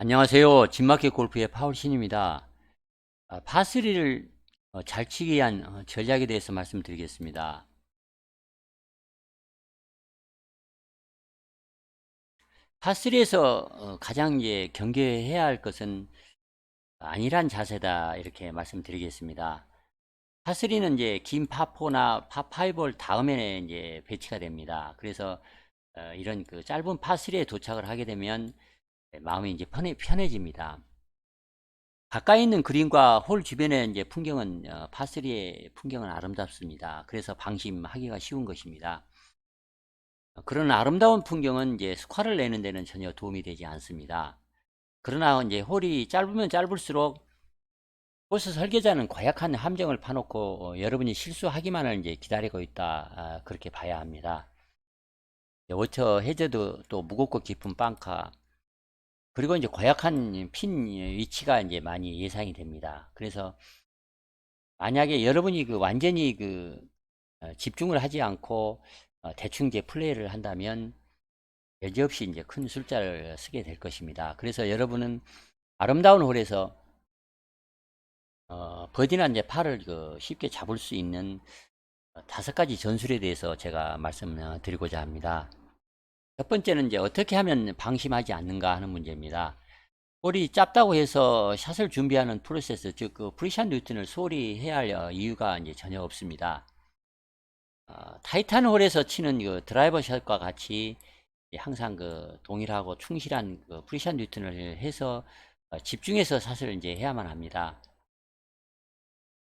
안녕하세요. 진마켓 골프의 파울 신입니다. 아, 파3를 어, 잘 치기 위한 어, 전략에 대해서 말씀드리겠습니다. 파3에서 가장 이제 경계해야 할 것은 안일한 자세다 이렇게 말씀드리겠습니다. 파3는 이제 긴 파4나 파5를 다음에 이제 배치가 됩니다. 그래서 어, 이런 그 짧은 파3에 도착을 하게 되면 네, 마음이 이제 편해, 편해집니다. 가까이 있는 그림과 홀 주변의 이제 풍경은 어, 파3의 풍경은 아름답습니다. 그래서 방심하기가 쉬운 것입니다. 어, 그런 아름다운 풍경은 이제 스코어를 내는 데는 전혀 도움이 되지 않습니다. 그러나 이제 홀이 짧으면 짧을수록 코스 설계자는 고약한 함정을 파놓고 어, 여러분이 실수하기만을 이제 기다리고 있다 아, 그렇게 봐야 합니다. 워터 해저도 또 무겁고 깊은 빵카 그리고 이제 고약한 핀 위치가 이제 많이 예상이 됩니다. 그래서 만약에 여러분이 그 완전히 그 어, 집중을 하지 않고 어, 대충 이제 플레이를 한다면 여지없이 이제 큰 숫자를 쓰게 될 것입니다. 그래서 여러분은 아름다운 홀에서 어, 버디나 이제 팔을 그 쉽게 잡을 수 있는 어, 다섯 가지 전술에 대해서 제가 말씀드리고자 합니다. 첫 번째는 이제 어떻게 하면 방심하지 않는가 하는 문제입니다. 홀이 짧다고 해서 샷을 준비하는 프로세스, 즉, 그 프리샷 루틴을 소홀히 해야 할 어, 이유가 이제 전혀 없습니다. 어, 타이탄 홀에서 치는 그 드라이버 샷과 같이 항상 그 동일하고 충실한 그 프리샷 루틴을 해서 어, 집중해서 샷을 이제 해야만 합니다.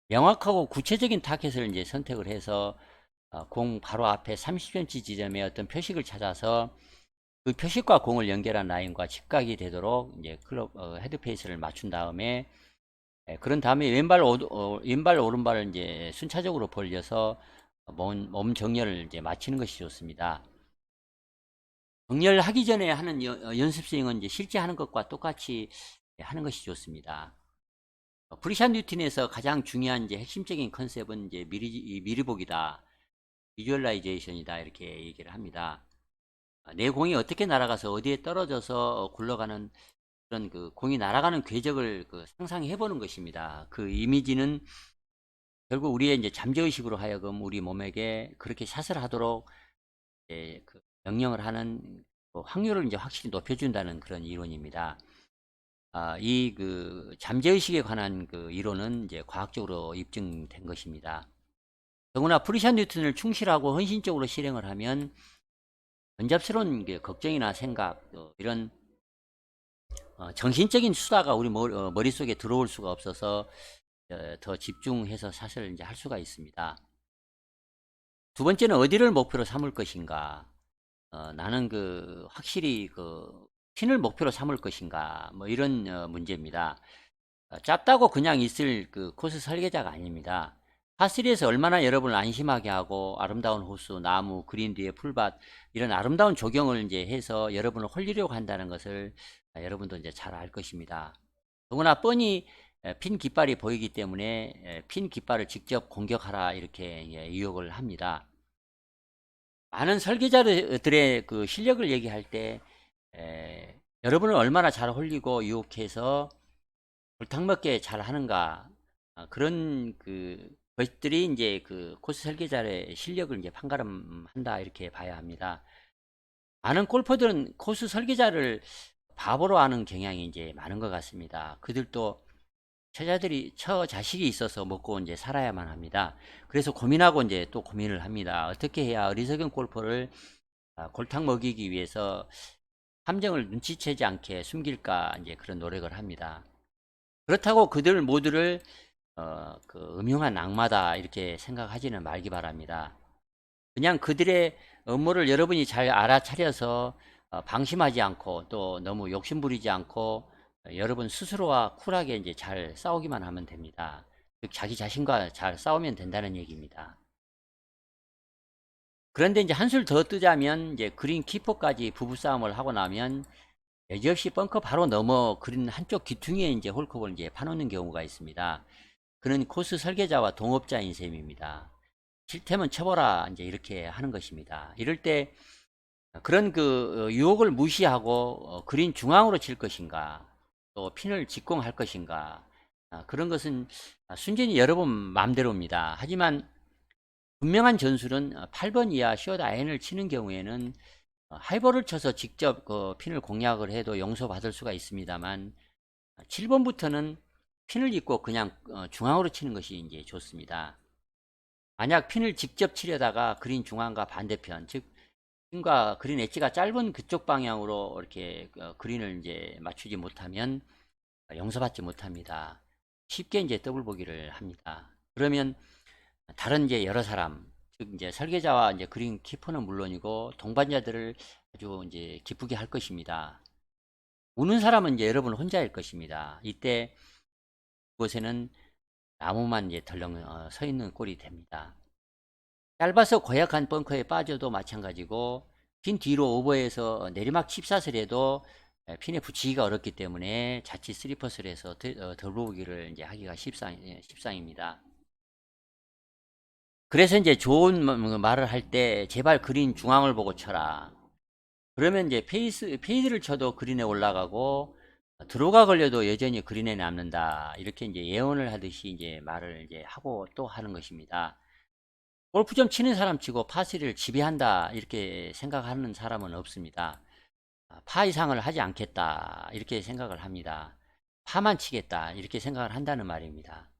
명확하고 구체적인 타켓을 이제 선택을 해서 어, 공 바로 앞에 30cm 지점에 어떤 표식을 찾아서 그 표식과 공을 연결한 라인과 직각이 되도록 이제 클럽 어, 헤드페이스를 맞춘 다음에 예, 그런 다음에 왼발 오, 어, 왼발 오른발을 이제 순차적으로 벌려서 몸, 몸 정렬을 이제 마치는 것이 좋습니다. 정렬하기 전에 하는 여- 어, 연습 스윙은 이제 실제 하는 것과 똑같이 하는 것이 좋습니다. 어, 프리샷 루틴에서 가장 중요한 이제 핵심적인 컨셉은 이제 미리 이 미리 보기다. 비주얼라이제이션이다 이렇게 얘기를 합니다. 아, 내 공이 어떻게 날아가서 어디에 떨어져서 굴러가는 그런 그 공이 날아가는 궤적을 그 상상해 보는 것입니다. 그 이미지는 결국 우리의 이제 잠재의식으로 하여금 우리 몸에게 그렇게 샷을 하도록 이제 그 명령을 하는 그 확률을 이제 확실히 높여준다는 그런 이론입니다. 아, 이 그 잠재의식에 관한 그 이론은 이제 과학적으로 입증된 것입니다. 더구나 프리샷 뉴턴을 충실하고 헌신적으로 실행을 하면 번잡스러운 게 걱정이나 생각 또 이런 어, 정신적인 수다가 우리 어, 머릿속에 들어올 수가 없어서 어, 더 집중해서 사실 이제 할 수가 있습니다. 두 번째는 어디를 목표로 삼을 것인가? 어, 나는 그 확실히 그 핀을 목표로 삼을 것인가? 뭐 이런 어, 문제입니다. 어, 짧다고 그냥 있을 그 코스 설계자가 아닙니다. 파3에서 얼마나 여러분을 안심하게 하고 아름다운 호수, 나무, 그린 뒤에 풀밭 이런 아름다운 조경을 이제 해서 여러분을 홀리려고 한다는 것을 아, 여러분도 이제 잘 알 것입니다. 더구나 뻔히 에, 핀 깃발이 보이기 때문에 에, 핀 깃발을 직접 공격하라 이렇게 예, 유혹을 합니다. 많은 설계자들의 그 실력을 얘기할 때 에, 여러분을 얼마나 잘 홀리고 유혹해서 골탕먹게 잘 하는가 아, 그런 그 것들이 이제 그 코스 설계자의 실력을 이제 판가름한다 이렇게 봐야 합니다. 많은 골퍼들은 코스 설계자를 바보로 하는 경향이 이제 많은 것 같습니다. 그들도 처자들이 처 자식이 있어서 먹고 이제 살아야만 합니다. 그래서 고민하고 이제 또 고민을 합니다. 어떻게 해야 어리석은 골퍼를 아, 골탕 먹이기 위해서 함정을 눈치채지 않게 숨길까 이제 그런 노력을 합니다. 그렇다고 그들 모두를 어, 그 음흉한 악마다 이렇게 생각하지는 말기 바랍니다. 그냥 그들의 업무를 여러분이 잘 알아차려서 어, 방심하지 않고 또 너무 욕심부리지 않고 어, 여러분 스스로와 쿨하게 이제 잘 싸우기만 하면 됩니다. 즉 자기 자신과 잘 싸우면 된다는 얘기입니다. 그런데 이제 한술 더 뜨자면 이제 그린 키퍼까지 부부싸움을 하고 나면 여지없이 벙커 바로 넘어 그린 한쪽 귀퉁이에 이제 홀컵을 이제 파놓는 경우가 있습니다. 그는 코스 설계자와 동업자인 셈입니다. 실템은 쳐보라 이제 이렇게 하는 것입니다. 이럴 때 그런 그 어, 유혹을 무시하고 어, 그린 중앙으로 칠 것인가 또 핀을 직공할 것인가 아, 그런 것은 아, 순전히 여러분 마음대로입니다. 하지만 분명한 전술은 8번 이하 숏 아이언을 치는 경우에는 어, 하이볼을 쳐서 직접 그 핀을 공략을 해도 용서받을 수가 있습니다만 7번부터는 핀을 잇고 그냥 어, 중앙으로 치는 것이 이제 좋습니다. 만약 핀을 직접 치려다가 그린 중앙과 반대편, 즉 핀과 그린 엣지가 짧은 그쪽 방향으로 이렇게 어, 그린을 이제 맞추지 못하면 용서받지 못합니다. 쉽게 이제 더블 보기를 합니다. 그러면 다른 이제 여러 사람, 즉 이제 설계자와 이제 그린 키퍼는 물론이고 동반자들을 아주 이제 기쁘게 할 것입니다. 우는 사람은 이제 여러분 혼자일 것입니다. 이때 그곳에는 나무만 이제 덜렁 어, 서 있는 꼴이 됩니다. 짧아서 고약한 벙커에 빠져도 마찬가지고 핀 뒤로 오버해서 내리막 칩샷을 해도 에, 핀에 붙이기가 어렵기 때문에 자칫 스리퍼스를 해서 덜보기를 이제 하기가 십상, 예, 십상입니다. 그래서 이제 좋은 마- 뭐 말을 할 때 제발 그린 중앙을 보고 쳐라. 그러면 이제 페이스, 페이드를 쳐도 그린에 올라가고 드로가 걸려도 여전히 그린에 남는다. 이렇게 이제 예언을 하듯이 이제 말을 이제 하고 또 하는 것입니다. 골프 좀 치는 사람 치고 파3를 지배한다. 이렇게 생각하는 사람은 없습니다. 아, 파 이상을 하지 않겠다. 이렇게 생각을 합니다. 파만 치겠다. 이렇게 생각을 한다는 말입니다.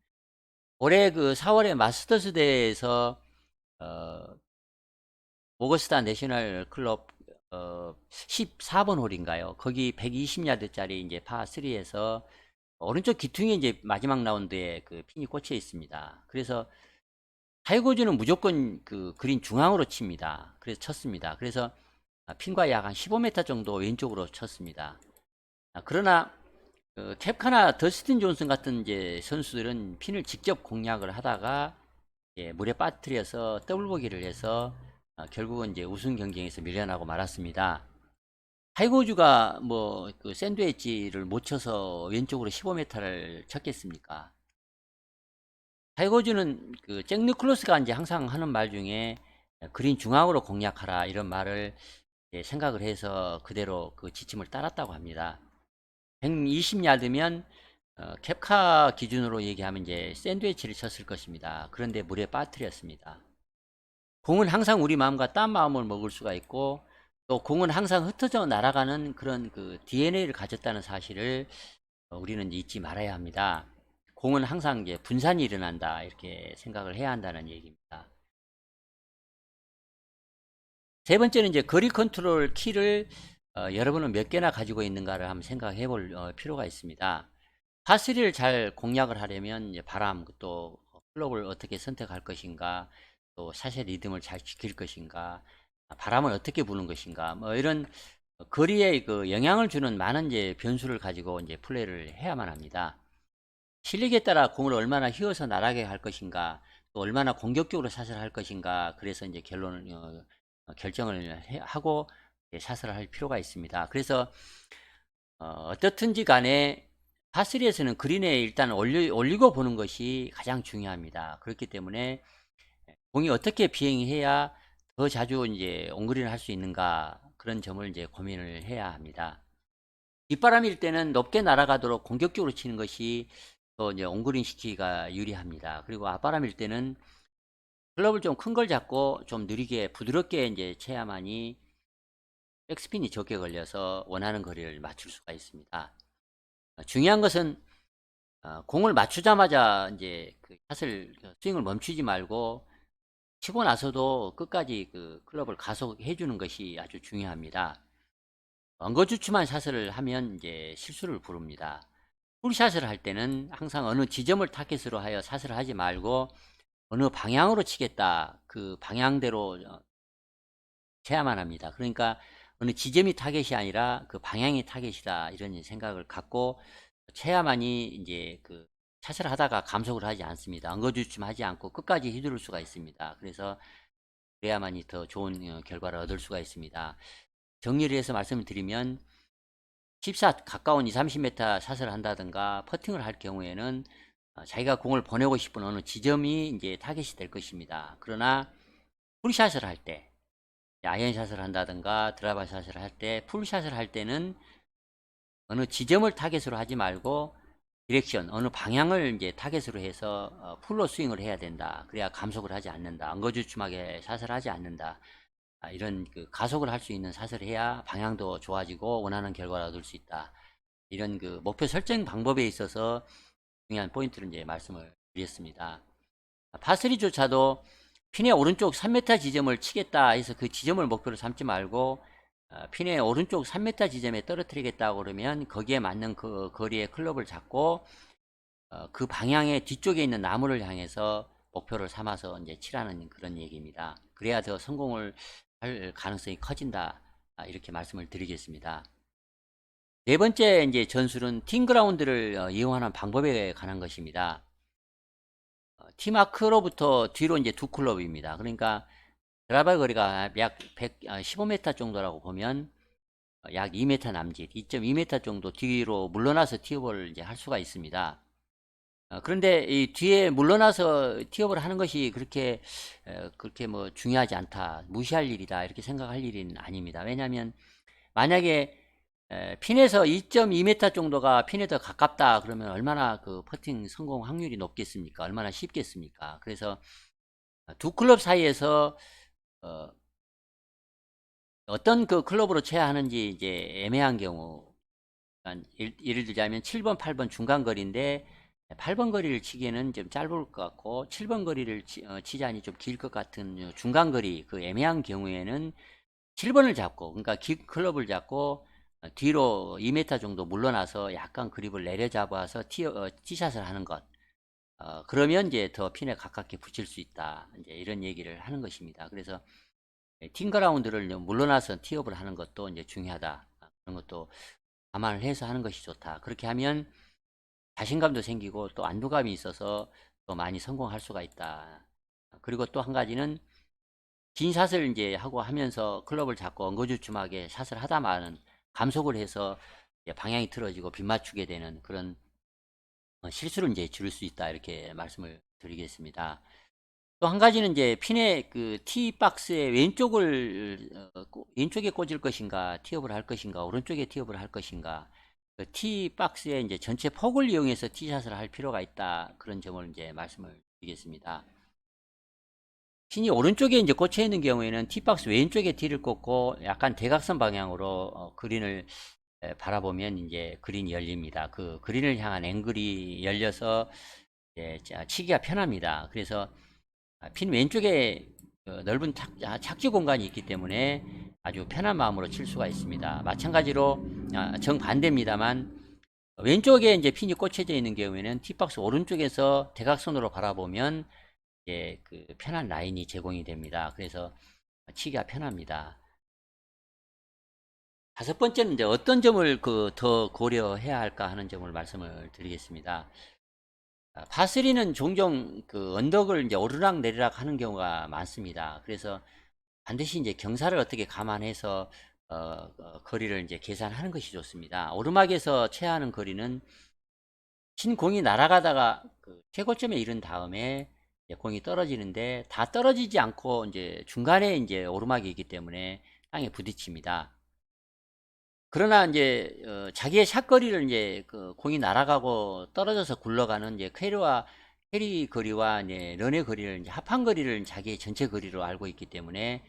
올해 그 4월에 마스터스 대회에서 어, 오거스타 내셔널 클럽 어, 14번 홀인가요? 거기 120야드짜리 이제 파3에서 오른쪽 기퉁에 이제 마지막 라운드에 그 핀이 꽂혀 있습니다. 그래서 타이거즈는 무조건 그 그린 중앙으로 칩니다. 그래서 쳤습니다. 그래서 아, 핀과 약 한 15m 정도 왼쪽으로 쳤습니다. 아, 그러나 그 캡카나 더스틴 존슨 같은 이제 선수들은 핀을 직접 공략을 하다가 예, 물에 빠뜨려서 더블 보기를 해서 어, 결국은 이제 우승 경쟁에서 밀려나고 말았습니다. 타이거우즈가 뭐 그 샌드웨지를 못 쳐서 왼쪽으로 15m를 쳤겠습니까? 타이거우즈는 그 잭 니클로스가 이제 항상 하는 말 중에 그린 중앙으로 공략하라 이런 말을 생각을 해서 그대로 그 지침을 따랐다고 합니다. 120야드면 어, 캡카 기준으로 얘기하면 이제 샌드위치를 쳤을 것입니다. 그런데 물에 빠뜨렸습니다. 공은 항상 우리 마음과 딴 마음을 먹을 수가 있고 또 공은 항상 흩어져 날아가는 그런 그 DNA를 가졌다는 사실을 어, 우리는 잊지 말아야 합니다. 공은 항상 이제 분산이 일어난다 이렇게 생각을 해야 한다는 얘기입니다. 세 번째는 이제 거리 컨트롤 키를 어, 여러분은 몇 개나 가지고 있는가를 한번 생각해 볼 어, 필요가 있습니다. 파3를 잘 공략을 하려면 바람 또 클럽을 어떻게 선택할 것인가 또 샷의 리듬을 잘 지킬 것인가 아, 바람을 어떻게 부는 것인가 뭐 이런 거리에 그 영향을 주는 많은 이제 변수를 가지고 이제 플레이를 해야만 합니다. 실력에 따라 공을 얼마나 휘어서 날아게 할 것인가 또 얼마나 공격적으로 샷을 할 것인가 그래서 이제 결론을 어, 어, 결정을 해- 하고 샷을 할 필요가 있습니다. 그래서 어, 어떻든지 간에 파3에서는 그린에 일단 올리, 올리고 보는 것이 가장 중요합니다. 그렇기 때문에 공이 어떻게 비행해야 더 자주 이제 온그린을 할수 있는가 그런 점을 이제 고민을 해야 합니다. 뒷바람일 때는 높게 날아가도록 공격적으로 치는 것이 또 이제 온그린 시키기가 유리합니다. 그리고 앞바람일 때는 클럽을 좀큰 걸 잡고 좀 느리게 부드럽게 이제 쳐야만이 백스핀이 적게 걸려서 원하는 거리를 맞출 수가 있습니다. 어, 중요한 것은 어, 공을 맞추자마자 이제 그 샷을 스윙을 멈추지 말고 치고 나서도 끝까지 그 클럽을 가속해 주는 것이 아주 중요합니다. 엉거주춤한 샷을 하면 이제 실수를 부릅니다. 풀샷을 할 때는 항상 어느 지점을 타겟으로 하여 샷을 하지 말고 어느 방향으로 치겠다 그 방향대로 어, 쳐야만 합니다. 그러니까 어느 지점이 타겟이 아니라 그 방향이 타겟이다 이런 생각을 갖고 쳐야만이 이제 그 샷을 하다가 감속을 하지 않습니다. 엉거주춤하지 않고 끝까지 휘두를 수가 있습니다. 그래서 그래야만이 더 좋은 어, 결과를 얻을 수가 있습니다. 정리를 해서 말씀을 드리면 10샷 가까운 2, 30m 샷을 한다든가 퍼팅을 할 경우에는 어, 자기가 공을 보내고 싶은 어느 지점이 이제 타겟이 될 것입니다. 그러나 풀샷을 할 때, 아이언샷을 한다든가 드라이버 샷을 할 때, 풀샷을 할 때는 어느 지점을 타겟으로 하지 말고 디렉션 어느 방향을 이제 타겟으로 해서 어, 풀로 스윙을 해야 된다. 그래야 감속을 하지 않는다. 엉거주춤하게 샷을 하지 않는다. 아, 이런 그 가속을 할 수 있는 샷을 해야 방향도 좋아지고 원하는 결과를 얻을 수 있다. 이런 그 목표 설정 방법에 있어서 중요한 포인트를 이제 말씀을 드렸습니다. 파스리조차도 핀의 오른쪽 3m 지점을 치겠다 해서 그 지점을 목표로 삼지 말고 어, 핀의 오른쪽 3m 지점에 떨어뜨리겠다고 그러면 거기에 맞는 그 거리의 클럽을 잡고 어, 그 방향의 뒤쪽에 있는 나무를 향해서 목표를 삼아서 이제 치라는 그런 얘기입니다. 그래야 더 성공을 할 가능성이 커진다. 아, 이렇게 말씀을 드리겠습니다. 네 번째 이제 전술은 팀그라운드를 어, 이용하는 방법에 관한 것입니다. 어, 티마크로부터 뒤로 이제 두 클럽입니다. 그러니까 드라이버 거리가 약 100, 15m 정도라고 보면 어, 약 2m 남짓, 2.2m 정도 뒤로 물러나서 티업을 이제 할 수가 있습니다. 어, 그런데 이 뒤에 물러나서 티업을 하는 것이 그렇게 에, 그렇게 뭐 중요하지 않다, 무시할 일이다 이렇게 생각할 일은 아닙니다. 왜냐하면 만약에 에, 핀에서 2.2m 정도가 핀에 더 가깝다 그러면 얼마나 그 퍼팅 성공 확률이 높겠습니까? 얼마나 쉽겠습니까? 그래서 두 클럽 사이에서 어, 어떤 그 클럽으로 쳐야 하는지 이제 애매한 경우 그러니까 일- 예를 들자면 7번, 8번 중간 거리인데 8번 거리를 치기에는 좀 짧을 것 같고 7번 거리를 치, 어, 치자니 좀 길 것 같은 중간 거리 그 애매한 경우에는 7번을 잡고 그러니까 길 클럽을 잡고 어, 뒤로 2m 정도 물러나서 약간 그립을 내려잡아서 티, 어, 티샷을 하는 것 어, 그러면 이제 더 핀에 가깝게 붙일 수 있다. 이제 이런 얘기를 하는 것입니다. 그래서 팀그라운드를 물러나서 티업을 하는 것도 이제 중요하다. 그런 것도 감안을 해서 하는 것이 좋다. 그렇게 하면 자신감도 생기고 또 안도감이 있어서 더 많이 성공할 수가 있다. 그리고 또 한 가지는 긴 샷을 이제 하고 하면서 클럽을 잡고 엉거주춤하게 샷을 하다마는 감속을 해서 방향이 틀어지고 빗 맞추게 되는 그런 어, 실수를 이제 줄일 수 있다 이렇게 말씀을 드리겠습니다. 또 한 가지는 이제 핀의 그티 박스의 왼쪽을 어, 꽂- 왼쪽에 꽂을 것인가 티업을 할 것인가 오른쪽에 티업을 할 것인가 그티 박스의 이제 전체 폭을 이용해서 티샷을 할 필요가 있다 그런 점을 이제 말씀을 드리겠습니다. 핀이 오른쪽에 이제 꽂혀 있는 경우에는 티 박스 왼쪽에 티를 꽂고 약간 대각선 방향으로 어, 그린을 에, 바라보면 이제 그린이 열립니다. 그 그린을 향한 앵글이 열려서 치기가 편합니다. 그래서 아, 핀 왼쪽에 그 넓은 착, 아, 착지 공간이 있기 때문에 아주 편한 마음으로 칠 수가 있습니다. 마찬가지로 아, 정반대입니다만 왼쪽에 이제 핀이 꽂혀져 있는 경우에는 티박스 오른쪽에서 대각선으로 바라보면 그 편한 라인이 제공이 됩니다. 그래서 치기가 편합니다. 다섯 번째는 이제 어떤 점을 그 더 고려해야 할까 하는 점을 말씀을 드리겠습니다. 아, 파스리는 종종 그 언덕을 이제 오르락 내리락 하는 경우가 많습니다. 그래서 반드시 이제 경사를 어떻게 감안해서 어, 어, 거리를 이제 계산하는 것이 좋습니다. 오르막에서 채하는 거리는 친 공이 날아가다가 그 최고점에 이른 다음에 공이 떨어지는데 다 떨어지지 않고 이제 중간에 이제 오르막이 있기 때문에 땅에 부딪힙니다. 그러나 이제 어, 자기의 샷거리를 이제 그 공이 날아가고 떨어져서 굴러가는 이제 캐리와 캐리 거리와 이제 런의 거리를 이제 합한 거리를 자기의 전체 거리로 알고 있기 때문에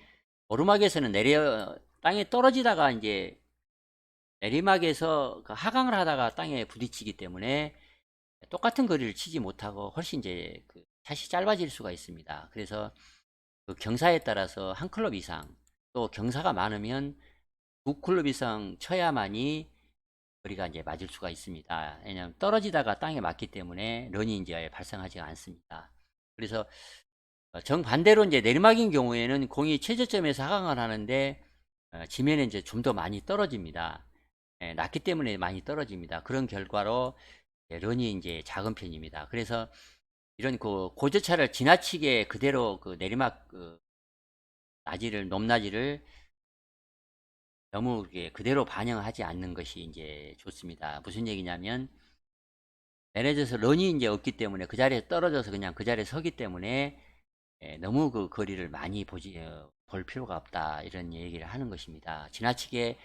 오르막에서는 내려 땅에 떨어지다가 이제 내리막에서 그 하강을 하다가 땅에 부딪히기 때문에 똑같은 거리를 치지 못하고 훨씬 이제 그 샷이 짧아질 수가 있습니다. 그래서 그 경사에 따라서 한 클럽 이상 또 경사가 많으면 두 클럽 이상 쳐야만이 거리가 이제 맞을 수가 있습니다. 왜냐하면 떨어지다가 땅에 맞기 때문에 런이 이제 발생하지 않습니다. 그래서 어, 정반대로 이제 내리막인 경우에는 공이 최저점에서 하강을 하는데 어, 지면에 이제 좀 더 많이 떨어집니다. 예, 낮기 때문에 많이 떨어집니다. 그런 결과로 예, 런이 이제 작은 편입니다. 그래서 이런 그 고저차를 지나치게 그대로 그 내리막 그 나지를 높낮이를 너무 그대로 반영하지 않는 것이 이제 좋습니다. 무슨 얘기냐면 들어서 런이 이제 없기 때문에 그 자리에 떨어져서 그냥 그 자리에 서기 때문에 예, 너무 그 거리를 많이 보지 어, 볼 필요가 없다 이런 얘기를 하는 것입니다. 지나치게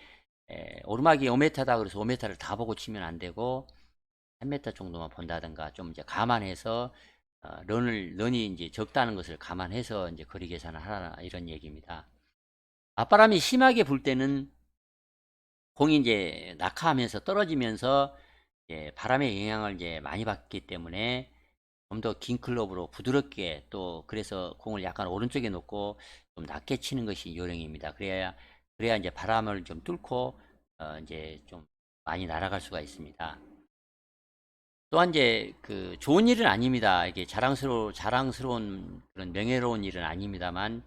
에, 오르막이 5m다 그래서 5m를 다 보고 치면 안 되고 3m 정도만 본다든가 좀 이제 감안해서 어, 런을 런이 이제 적다는 것을 감안해서 이제 거리 계산을 하라 이런 얘기입니다. 맞바람이 심하게 불 때는 공이 이제 낙하하면서 떨어지면서 이제 바람의 영향을 이제 많이 받기 때문에 좀 더 긴 클럽으로 부드럽게 또 그래서 공을 약간 오른쪽에 놓고 좀 낮게 치는 것이 요령입니다. 그래야 그래야 이제 바람을 좀 뚫고 어 이제 좀 많이 날아갈 수가 있습니다. 또한 이제 그 좋은 일은 아닙니다. 이게 자랑스러워 자랑스러운 그런 명예로운 일은 아닙니다만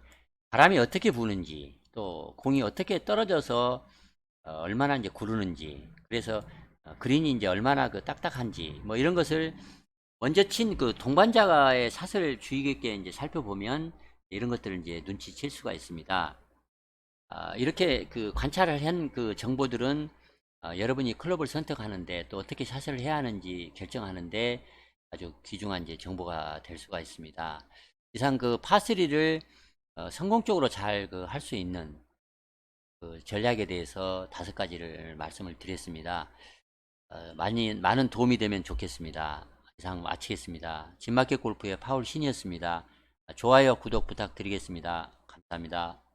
바람이 어떻게 부는지 또 공이 어떻게 떨어져서 어, 얼마나 이제 구르는지 그래서 어, 그린이 이제 얼마나 그 딱딱한지 뭐 이런 것을 먼저 친 그 동반자의 샷을 주의 깊게 이제 살펴보면 이런 것들을 이제 눈치챌 수가 있습니다. 아, 이렇게 그 관찰을 한 그 정보들은 어, 여러분이 클럽을 선택하는데 또 어떻게 샷을 해야 하는지 결정하는데 아주 귀중한 이제 정보가 될 수가 있습니다. 이상 그 파3를 어, 성공적으로 잘 그 할 수 있는 그 전략에 대해서 다섯 가지를 말씀을 드렸습니다. 어, 많이 많은 도움이 되면 좋겠습니다. 이상 마치겠습니다. 진마켓 골프의 파울 신이었습니다. 좋아요, 구독 부탁드리겠습니다. 감사합니다.